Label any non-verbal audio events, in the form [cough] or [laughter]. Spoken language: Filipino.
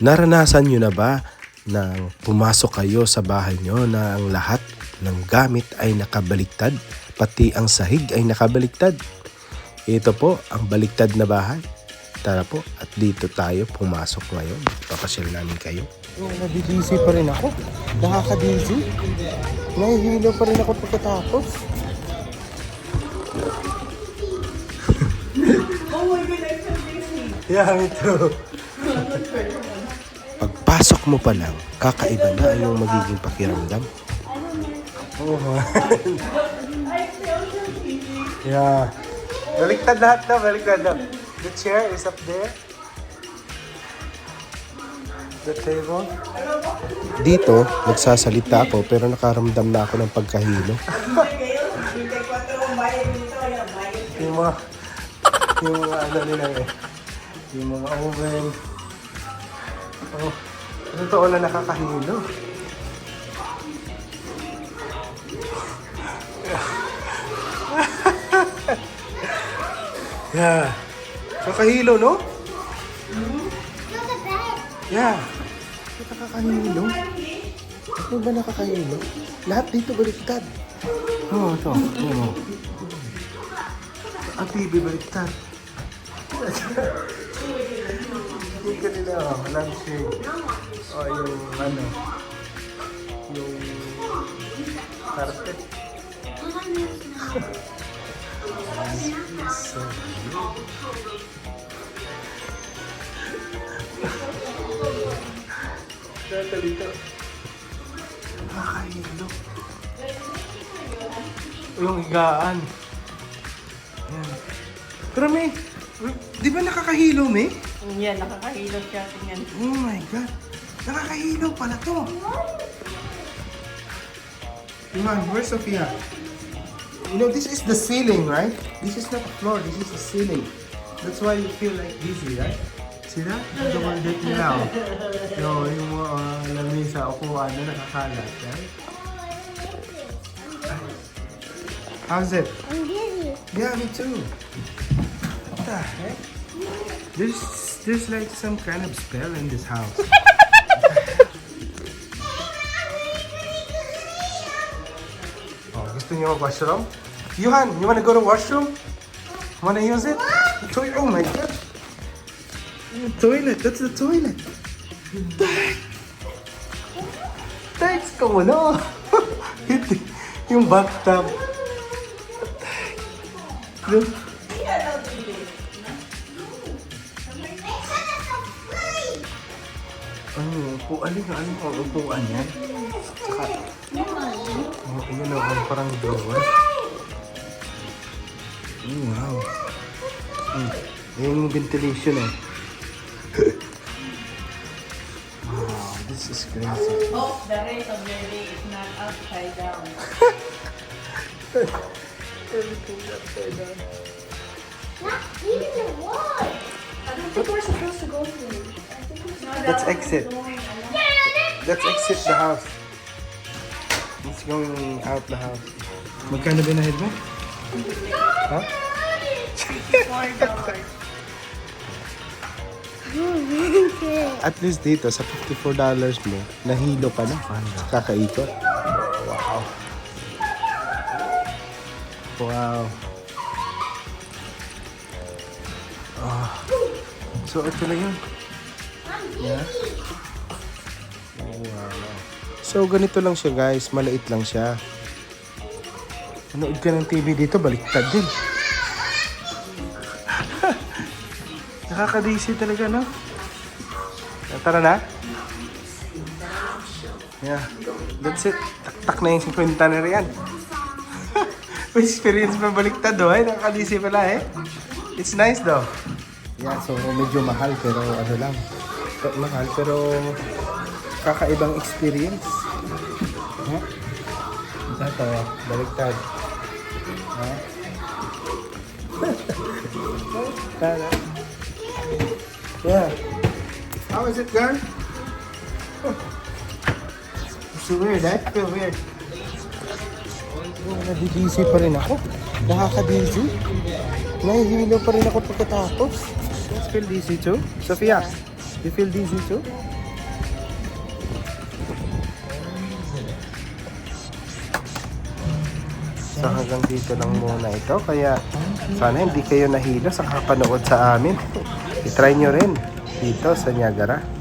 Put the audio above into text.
Naranasan nyo na ba na pumasok kayo sa bahay nyo na ang lahat ng gamit ay nakabaliktad, pati ang sahig ay nakabaliktad? Ito po ang baliktad na bahay. Tara po at dito tayo pumasok ngayon. Papasyal namin kayo. Oh, nadidisi pa rin ako. Nakakadisi. Nahihilo pa rin ako pagkatapos. [laughs] Yeah, me too. [laughs] Pagpasok mo pa lang, kakaiba na yung magiging pakiramdam. Oh, yeah. Baliktad lahat na, baliktad na. The chair is up there. The table. Dito, nagsasalita ako pero nakaramdam na ako ng pagkahilo. yung mga, yung mga ano nila eh. Yung mga oven. Oh, totoo na nakakahilo. [laughs] yeah. Kakahilo, no? Yeah. Nakakahilo. Ano ba nakakahilo? Lahat dito baliktad. Oo, oh, ito. Oo. Ang TV baliktad. [laughs] Kanila, oh, lampshade. O yung ano, yung carpet. so, Dito dito. Nakakahilo. Yung higaan. Yan. Pero may, di ba nakakahilo, may? Yan, nakakahilo siya. Tingnan. Oh my God. Nakakahilo pala to. Iman, where's Sophia? You know, this is the ceiling, right? This is not the floor, this is the ceiling. That's why you feel like dizzy, right? See that? Double deck nila, oh. Yo, yung mga uh, lamisa, upuan na nakakalat, right? How's it? I'm dizzy. Yeah, me too. What the heck? There's there's like some kind of spell in this house. [laughs] oh, gusto niyo mag-washroom? Yuhan, you wanna go to washroom? Wanna use it? The toilet. Oh my god. The toilet. That's the toilet. Thanks ka muna. Hindi. Yung bathtub. Look. Ano, upuan yun, ano ang upuan yan? Saka, oh, yun o, ang parang drawer. Oh, wow. Hmm. Yung ventilation eh. wow, this is crazy. Oh, the rest of your day is not upside down. Everything's upside down. Not even the wall. I don't think we're supposed to go through. Let's exit. Let's exit the house. Let's going out the house. Magkano binahid mo? Ha? [laughs] At least dito, sa $54 mo, nahilo ka na. Kakaikot. Wow. Wow. Ah. So, ito na yun. Wow. So, ganito lang siya guys. Maliit lang siya. Manood ka ng TV dito, baliktad din. [laughs] Nakakadisi talaga, no? Tara na. Yeah. That's it. Taktak na yung 50 na riyan. [laughs] May experience pa baliktad, oh. Ay, nakakadisi pala, eh. It's nice, though. Yeah, so medyo mahal, pero ano lang. Mahal, pero kakaibang experience. Ha? Ito, baliktad. Ha? Tara. Yeah. How is it, girl? It's weird, eh? I feel weird. Oh, nadidisi pa rin ako. Nakakadisi. Nahihilo pa rin ako pagkatapos. You feel dizzy too? Sophia, You feel dizzy too? So hanggang dito lang muna ito. Kaya sana hindi kayo nahilo sa kapanood sa amin. [laughs] I-try nyo rin dito sa Niagara.